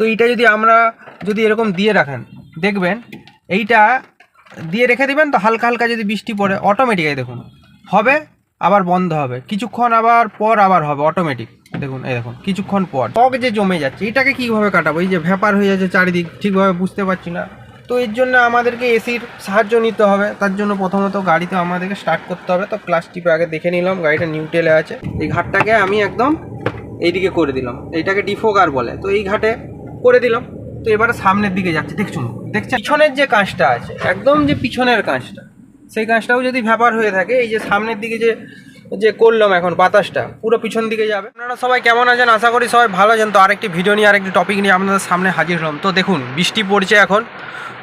তো এইটা যদি আমরা যদি এরকম দিয়ে রাখেন, দেখবেন এইটা দিয়ে রেখে দিবেন, তো হালকা হালকা যদি বৃষ্টি পড়ে অটোমেটিক দেখুন। হবে, আবার বন্ধ হবে। কিছুক্ষণ আবার পর আবার হবে অটোমেটিক দেখুন, এই দেখুন, কিছুক্ষণ পর। টক যে জমে যাচ্ছে, এটাকে কীভাবে কাটাবো? এই যে ভ্যাপার হয়ে যাচ্ছে চারিদিক, ঠিকভাবে বুঝতে পারছি না। তো এর জন্য আমাদেরকে এসির সাহায্য নিতে হবে। তার জন্য প্রথমত গাড়িতে আমাদেরকে স্টার্ট করতে হবে। তো ক্লাস টিপে আগে দেখে নিলাম, গাড়িটা নিউট্রেলে আছে। এই ঘাটটাকে আমি একদম এইদিকে করে দিলাম। এইটাকে ডিফোগার বলে। তো এই ঘাটে করে দিলাম। তো এবারে সামনের দিকে যাচ্ছে। দেখছুন দেখছেন? পিছনের যে কাঁচটা আছে, একদম যে পিছনের কাঁচটা, সেই কাঁচটাও যদি ভ্যাপার হয়ে থাকে, এই যে সামনের দিকে যে যে করলাম এখন বাতাসটা, পুরো পিছন দিকে যাবে। আপনারা সবাই কেমন আছেন? আশা করি সবাই ভালো আছেন। তো আরেকটি ভিডিও নিয়ে, আরেকটি টপিক নিয়ে আপনাদের সামনে হাজির হলাম। তো দেখুন, বৃষ্টি পড়ছে এখন।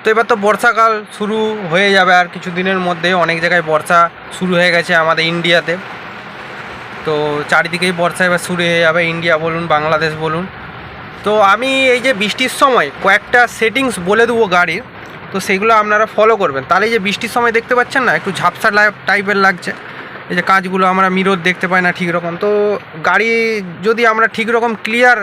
তো এবার তো বর্ষাকাল শুরু হয়ে যাবে আর কিছু দিনের মধ্যে অনেক জায়গায় বর্ষা শুরু হয়ে গেছে আমাদের ইন্ডিয়াতে তো চারিদিকেই বর্ষা এবার শুরু হয়ে যাবে। ইন্ডিয়া বলুন, বাংলাদেশ বলুন। তো আমি এই যে বৃষ্টির সময় কয়েকটা সেটিংস বলে দেবো গাড়ির, তো সেগুলো আপনারা ফলো করবেন। তাহলে যে বৃষ্টির সময় দেখতে পাচ্ছেন না, একটু ঝাপসা টাইপের লাগছে। এই যে কাজগুলো আমরা মিরর দেখতে পাই না ঠিক রকম। তো গাড়ি যদি আমরা ঠিক রকম ক্লিয়ার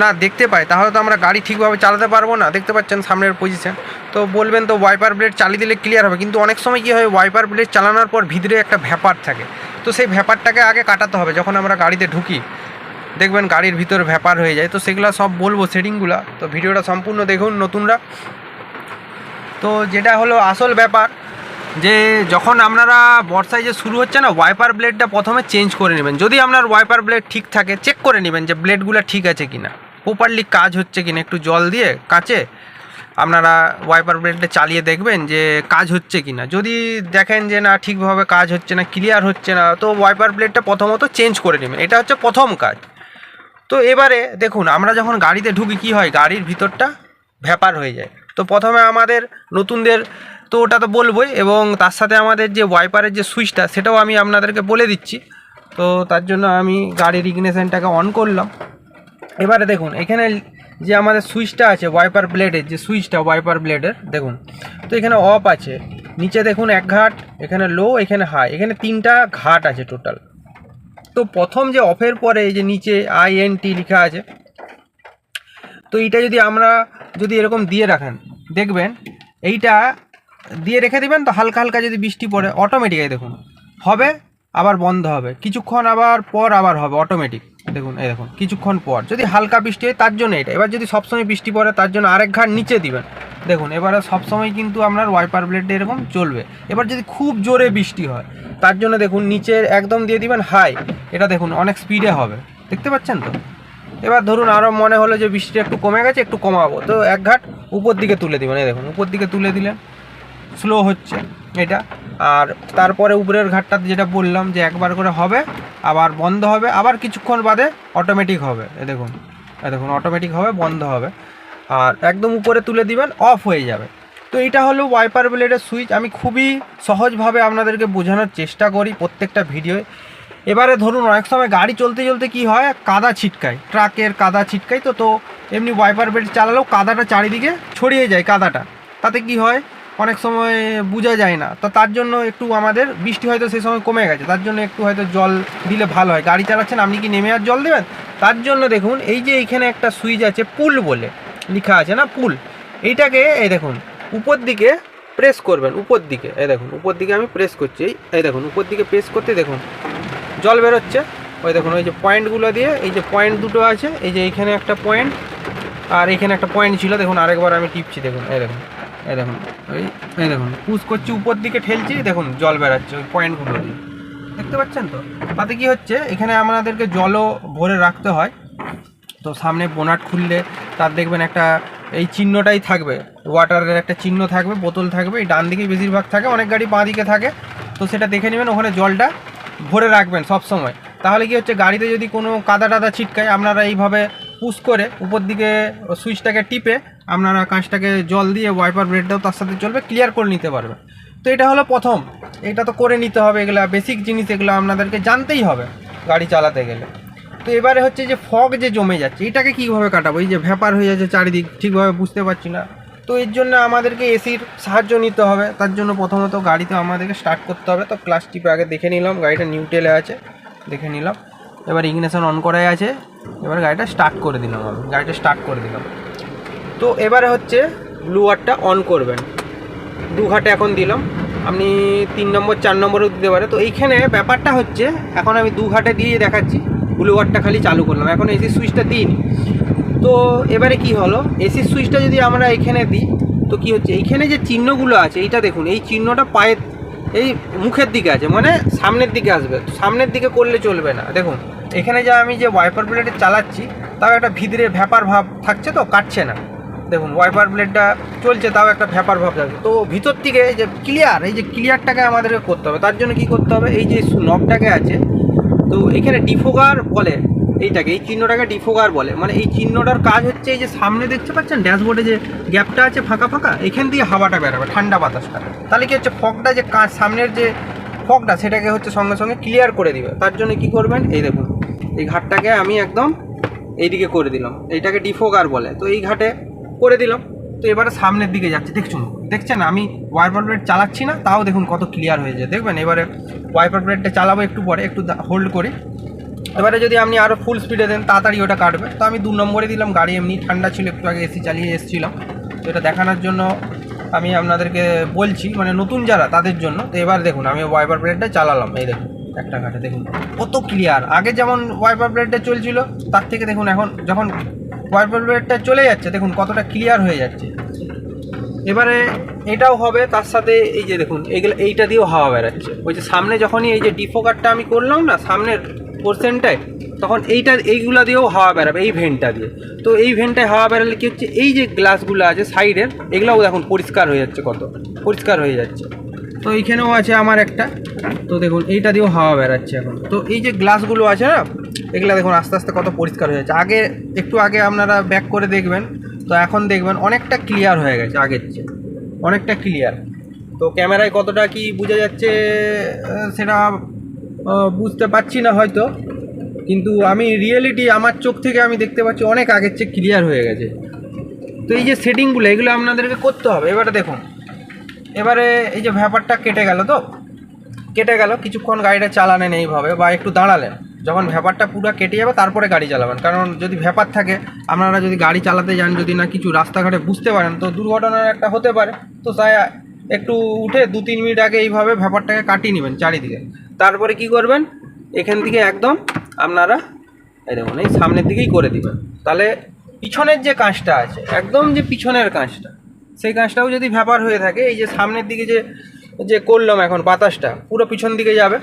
না দেখতে পাই, তাহলে তো আমরা গাড়ি ঠিকভাবে চালাতে পারব না। দেখতে পাচ্ছেন সামনের পজিশন তো বলবেন তো ওয়াইপার ব্লেড চালিয়ে দিলে ক্লিয়ার হবে, কিন্তু অনেক সময় কী হয় ওয়াইপার ব্লেড চালানোর পর ভিতরে একটা ভ্যাপার থাকে। তো সেই ভ্যাপারটাকে আগে কাটাতে হবে, যখন আমরা গাড়িতে ঢুকি। দেখবেন গাড়ির ভিতর ভ্যাপার হয়ে যায়। তো সেগুলো সব বলব সেটিংগুলো। তো ভিডিওটা সম্পূর্ণ দেখুন নতুনরা। তো যেটা হলো আসল ব্যাপার, যে যখন আপনারা বর্ষায় যে শুরু হচ্ছে না ওয়াইপার ব্লেডটা প্রথমে চেঞ্জ করে নেবেন। যদি আপনার ওয়াইপার ব্লেড ঠিক থাকে চেক করে নেবেন যে ব্লেডগুলো ঠিক আছে কি না প্রপারলি কাজ হচ্ছে কি না একটু জল দিয়ে কাচে আপনারা ওয়াইপার ব্লেডটা চালিয়ে দেখবেন যে কাজ হচ্ছে কি না যদি দেখেন যে না, ঠিকভাবে কাজ হচ্ছে না ক্লিয়ার হচ্ছে না, তো ওয়াইপার ব্লেডটা প্রথমত চেঞ্জ করে নেবেন। এটা হচ্ছে প্রথম কাজ। তো এবারে দেখুন, আমরা যখন গাড়িতে ঢুকি, কি হয়? গাড়ির ভিতরটা ভ্যাপার হয়ে যায়। তো প্রথমে আমাদের নতুনদের, তো ওটা তো বলবোই, এবং তার সাথে আমাদের যে ওয়াইপারের যে সুইচটা সেটাও আমি আপনাদেরকে বলে দিচ্ছি। তো তার জন্য আমি গাড়ির ইগনিশনটাকে অন করলাম। এবারে দেখুন, এখানে যে আমাদের সুইচটা আছে ওয়াইপার ব্লেডের যে সুইচটা ওয়াইপার ব্লেডের দেখুন। তো এখানে অফ আছে। নিচে দেখুন, এক ঘাট, এখানে লো এখানে হাই এখানে তিনটা ঘাট আছে টোটাল তো প্রথম যে অফের পরে এই যে নিচে আই এন টি লেখা আছে, তো এইটা যদি আমরা যদি এরকম দিয়ে রাখেন, দেখবেন এইটা দিয়ে রেখে দিবেন তো হালকা হালকা যদি বৃষ্টি পড়ে অটোমেটিক দেখুন, হবে, আবার বন্ধ হবে, কিছুক্ষণ আবার পর আবার হবে অটোমেটিক দেখুন, এই দেখুন, কিছুক্ষণ পর, যদি হালকা বৃষ্টি হয় তার জন্য এটা এবার যদি সবসময় বৃষ্টি পড়ে তার জন্য আরেক ঘাট নিচে দিবেন দেখুন, এবারে সবসময় কিন্তু আপনার ওয়াইপার ব্লেডটা এরকম চলবে। এবার যদি খুব জোরে বৃষ্টি হয়, তার জন্য দেখুন, নিচের একদম দিয়ে দিবেন হাই এটা দেখুন, অনেক স্পিডে হবে। দেখতে পাচ্ছেন তো? এবার ধরুন আরও মনে হলো যে বৃষ্টি একটু কমে গেছে, একটু কমাবো। তো এক ঘাট উপর দিকে তুলে দিবেন, এই দেখুন, উপর দিকে তুলে দিলেন। স্লো হচ্ছে এটা। আর তারপরে উপরের ঘাটটাতে যেটা বললাম যে একবার করে হবে, আবার বন্ধ হবে, আবার কিছুক্ষণ বাদে অটোমেটিক হবে। এ দেখুন এ দেখুন অটোমেটিক হবে, বন্ধ হবে। আর একদম উপরে তুলে দিবেন অফ হয়ে যাবে। তো এটা হলো ওয়াইপার ব্লেডের সুইচ আমি খুবই সহজভাবে আপনাদেরকে বোঝানোর চেষ্টা করি প্রত্যেকটা ভিডিওয় এবারে ধরুন, অনেক সময় গাড়ি চলতে চলতে কি হয়? কাদা ছিটকায়। ট্রাকের কাদা ছিটকায় তো তো এমনি ওয়াইপার ব্লেড চালালেও কাদাটা চারিদিকে ছড়িয়ে যায় কাদাটা। তাতে কি হয়? অনেক সময় বোঝা যায় না। তো তার জন্য একটু আমাদের, বৃষ্টি হয়তো সেই সময় কমে গেছে। তার জন্য একটু হয়তো জল দিলে ভালো হয়। গাড়ি চালাচ্ছেন, আপনি কি নেমে আর জল দেবেন? তার জন্য দেখুন, এই যে এইখানে একটা সুইচ আছে পুল বলে। লেখা আছে না পুল এইটাকে, এই দেখুন, উপর দিকে প্রেস করবেন, উপর দিকে। এই দেখুন, উপর দিকে আমি প্রেস করছি। এই দেখুন, উপর দিকে প্রেস করতে দেখুন, জল বেরোচ্ছে। ওই দেখুন, ওই যে পয়েন্টগুলো দিয়ে, এই যে পয়েন্ট দুটো আছে, এই যে এইখানে একটা পয়েন্ট আর এখানে একটা পয়েন্ট ছিল। দেখুন, আরেকবার আমি টিপছি, দেখুন, এই দেখুন এই দেখুন, ওই, এই দেখুন পুশ করছি, উপর দিকে ঠেলছি, দেখুন, জল বেরাচ্ছে ওই পয়েন্টগুলো দিয়ে। দেখতে পাচ্ছেন তো? তাতে কি হচ্ছে, এখানে আমাদেরকে জলও ভরে রাখতে হয়। তো সামনে বোনাট খুললে তার দেখবেন একটা, এই চিহ্নটাই থাকবে। ওয়াটারের একটা চিহ্ন থাকবে, বোতল থাকবে, এই ডান দিকেই বেশিরভাগ থাকে, অনেক গাড়ি বাঁ দিকে থাকে। তো সেটা দেখে নেবেন, ওখানে জলটা ভরে রাখবেন সব সময়। তাহলে কি হচ্ছে, গাড়িতে যদি কোনো কাদা টাদা ছিটকায়, আপনারা এইভাবে পুশ করে উপর দিকে সুইচটাকে টিপে আপনারা কাঁচটাকে জল দিয়ে ওয়াইপার ব্রেডটাও তার সাথে চলবে, ক্লিয়ার করে নিতে পারবে। তো এটা হলো প্রথম। এটা তো করে নিতে হবে, এগুলা বেসিক জিনিস, এগুলো আপনাদেরকে জানতেই হবে গাড়ি চালাতে গেলে। তো এবারে হচ্ছে যে ফগ যে জমে যাচ্ছে, এটাকে কীভাবে কাটাবো? এই যে ভ্যাপার হয়ে যাচ্ছে চারিদিক, ঠিকভাবে বুঝতে পারছি না। তো এর জন্য আমাদেরকে এসির সাহায্য নিতে হবে। তার জন্য প্রথমত গাড়িতে আমাদেরকে স্টার্ট করতে হবে। তো ক্লাস আগে দেখে নিলাম, গাড়িটা নিউটেলে আছে, দেখে নিলাম। এবার ইগনেশন অন করাই আছে। এবার গাড়িটা স্টার্ট করে দিলাম আমি, গাড়িটা স্টার্ট করে দিলাম। তো এবারে হচ্ছে ব্লুয়ারটা অন করবেন। দু ঘাটে এখন দিলাম। আপনি তিন নম্বর, চার নম্বরেও দিতে পারে তো এইখানে ব্যাপারটা হচ্ছে, এখন আমি দু ঘাটে দিয়ে দেখাচ্ছি। ব্লুয়ারটা খালি চালু করলাম। এখন এসি সুইচটা দিইনি। তো এবারে কি হলো? এসি সুইচটা যদি আমরা এখানে দিই, তো কি হচ্ছে? এইখানে যে চিহ্নগুলো আছে, এইটা দেখুন, এই চিহ্নটা পায়ের, এই মুখের দিকে আছে মানে সামনের দিকে আসবে। সামনের দিকে করলে চলবে না। দেখুন, এখানে যে আমি যে ওয়াইপার ব্লেডে চালাচ্ছি, তাও একটা ভিতরে ভ্যাপার ভাব থাকছে তো, কাটছে না। দেখুন ওয়াইপার ব্লেডটা চলছে, তাও একটা ভ্যাপার ভাব থাকছে। তো ভিতর থেকে যে ক্লিয়ার এই যে ক্লিয়ারটাকে আমাদেরকে করতে হবে। তার জন্য কি করতে হবে? এই যে নবটাকে আছে তো এখানে ডিফোগার বলে এইটাকে, এই চিহ্নটাকে ডিফোগার বলে। মানে এই চিহ্নটার কাজ হচ্ছে এই যে সামনে দেখতে পাচ্ছেন, ড্যাশবোর্ডে যে গ্যাপটা আছে ফাঁকা ফাঁকা, এখান দিয়ে হাওয়াটা বেরোবে, ঠান্ডা বাতাসটা তাহলে কি হচ্ছে, ফগটা যে কাজ সামনের যে ফগটা, সেটাকে হচ্ছে সঙ্গে সঙ্গে ক্লিয়ার করে দিবে। তার জন্য কি করবেন, এই দেখুন, এই ঘাটটাকে আমি একদম এইদিকে করে দিলাম। এইটাকে ডিফোগার বলে। তো এই ঘাটে করে দিলাম। তো এবারে সামনের দিকে যাচ্ছে। দেখছুন দেখছেন আমি ওয়াইপার ব্লেড চালাচ্ছি না, তাও দেখুন কত ক্লিয়ার হয়ে যায়। দেখবেন, এবারে ওয়াইপার ব্লেডটা চালাবো একটু পরে, একটু হোল্ড করি। এবারে যদি আপনি আরও ফুল স্পিডে দেন, তাড়াতাড়ি ওটা কাটবে। তো আমি দু নম্বরে দিলাম, গাড়ি এমনি ঠান্ডা ছিল, একটু আগে এসি চালিয়ে এসেছিলাম। তো এটা দেখানোর জন্য আমি আপনাদেরকে বলছি মানে নতুন যারা, তাদের জন্য। তো এবার দেখুন, আমি ওয়াইপার ব্লেডটা চালালাম, এই দেখুন, একটা ঘাটে দেখুন। কত ক্লিয়ার আগে যেমন ওয়াইপার ব্লেডটা চলছিল, তার থেকে দেখুন, এখন যখন ওয়াইপার ব্লেডটা চলে যাচ্ছে, দেখুন কতটা ক্লিয়ার হয়ে যাচ্ছে। এবারে এটাও হবে, তার সাথে এই যে দেখুন, এইগুলো, এইটা দিয়েও হাওয়া বেরাচ্ছে। ওই যে সামনে যখনই এই যে ডিফোকারটা আমি করলাম না, সামনের পোর্শনটায় তখন এইটা, এইগুলো দিয়েও হাওয়া বেরাবে, এই ভেনটা দিয়ে। তো এই ভেনটায় হাওয়া বেরালে কী হচ্ছে, এই যে গ্লাসগুলো আছে সাইডের এগুলোও দেখুন পরিষ্কার হয়ে যাচ্ছে কত, পরিষ্কার হয়ে যাচ্ছে। তো এইখানেও আছে আমার একটা, তো দেখুন, এইটা দিয়েও হাওয়া বেরাচ্ছে এখন। তো এই যে গ্লাসগুলো আছে না এগুলো দেখুন আস্তে আস্তে কত পরিষ্কার হয়ে যাচ্ছে। আগে, একটু আগে আপনারা ব্যাক করে দেখবেন, তো এখন দেখবেন অনেকটা ক্লিয়ার হয়ে গেছে আগের চেয়ে। অনেকটা ক্লিয়ার তো ক্যামেরায় কতটা কি বোঝা যাচ্ছে সেটা বুঝতে পারছি না হয়তো। কিন্তু আমি রিয়েলিটি আমার চোখ থেকে আমি দেখতে পাচ্ছি অনেক আগের চেয়ে ক্লিয়ার হয়ে গেছে। তো এই যে সেটিংগুলো এগুলো আপনাদেরকে করতে হবে। এবারে দেখুন, এবারে এই যে ব্যাপারটা কেটে গেল তো? কেটে গেল, কিছুক্ষণ গাড়িটা চালানেন এইভাবে বা একটু দাঁড়ালেন। যখন ভ্যাপারটা পুরো কেটে যাবে, তারপরে গাড়ি চালাবেন। কারণ যদি ভ্যাপার থাকে, আপনারা যদি গাড়ি চালাতে যান, যদি না কিছু রাস্তাঘাটে বুঝতে পারেন, তো দুর্ঘটনার একটা হতে পারে। তো তাই একটু উঠে দু তিন মিনিট আগে এইভাবে ভ্যাপারটাকে কাটিয়ে নেবেন চারিদিকে। তারপরে কি করবেন? এখান থেকে একদম আপনারা এই দেখুন, এই সামনের দিকেই করে দিবেন। তাহলে পিছনের যে কাঁচটা আছে, একদম যে পিছনের কাঁচটা, সেই কাঁচটাও যদি ভ্যাপার হয়ে থাকে, এই যে সামনের দিকে যে যে করলাম এখন বাতাসটা, পুরো পিছন দিকে যাবে।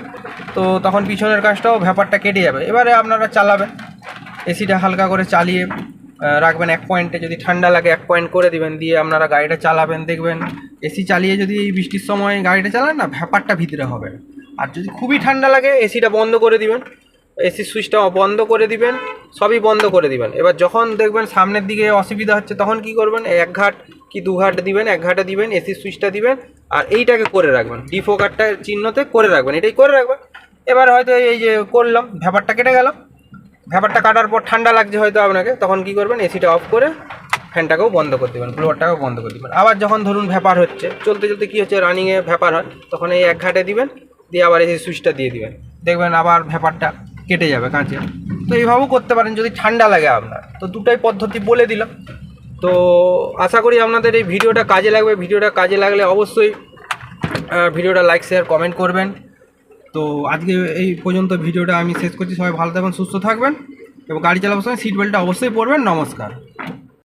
তো তখন পিছনের কাজটাও ভ্যাপারটা কেটে যাবে। এবারে আপনারা চালাবেন। এসিটা হালকা করে চালিয়ে রাখবেন এক পয়েন্টে। যদি ঠান্ডা লাগে এক পয়েন্ট করে দিবেন। দিয়ে আপনারা গাড়িটা চালাবেন, দেখবেন এসি চালিয়ে যদি এই বৃষ্টির সময় গাড়িটা চালান না ভ্যাপারটা ভিতরে হবে। আর যদি খুবই ঠান্ডা লাগে, এসিটা বন্ধ করে দিবেন। এসি সুইচটা বন্ধ করে দিবেন, সবই বন্ধ করে দিবেন। এবার যখন দেখবেন সামনের দিকে অসুবিধা হচ্ছে, তখন কি করবেন? এক ঘাট কি দু ঘাট দিবেন, এক ঘাটে দিবেন, এসি সুইচটা দিবেন, আর এইটাকে করে রাখবেন। ডিফোকারটা চিহ্নতে করে রাখবেন। এটাই করে রাখবেন। এবার হয়তো এই যে করলাম, ভ্যাপারটা কেটে গেল। ভ্যাপারটা কাটার পর ঠান্ডা লাগছে হয়তো আপনাকে, তখন কি করবেন, এসিটা অফ করে ফ্যানটাকেও বন্ধ করে দেবেন ব্লোয়ারটাকেও বন্ধ করে দেবেন। আবার যখন ধরুন ভ্যাপার হচ্ছে, চলতে চলতে কী হচ্ছে রানিংয়ে ভ্যাপার হয়, তখন এই এক ঘাটে দিবেন, দিয়ে আবার এসি সুইচটা দিয়ে দিবেন। দেখবেন আবার ভ্যাপারটা কেটে যাবে কাঁচে। তো এইভাবেও করতে পারেন, যদি ঠান্ডা লাগে আপনার। তো দুটাই পদ্ধতি বলে দিলাম। তো আশা করি আপনাদের এই ভিডিওটা কাজে লাগবে। ভিডিওটা কাজে লাগলে অবশ্যই ভিডিওটা লাইক শেয়ার কমেন্ট করবেন। তো আজকে এই পর্যন্ত ভিডিওটা আমি শেষ করছি। সবাই ভালো থাকবেন, সুস্থ থাকবেন এবং গাড়ি চালাবার সময় সিট বেল্টটা অবশ্যই পরবেন। নমস্কার।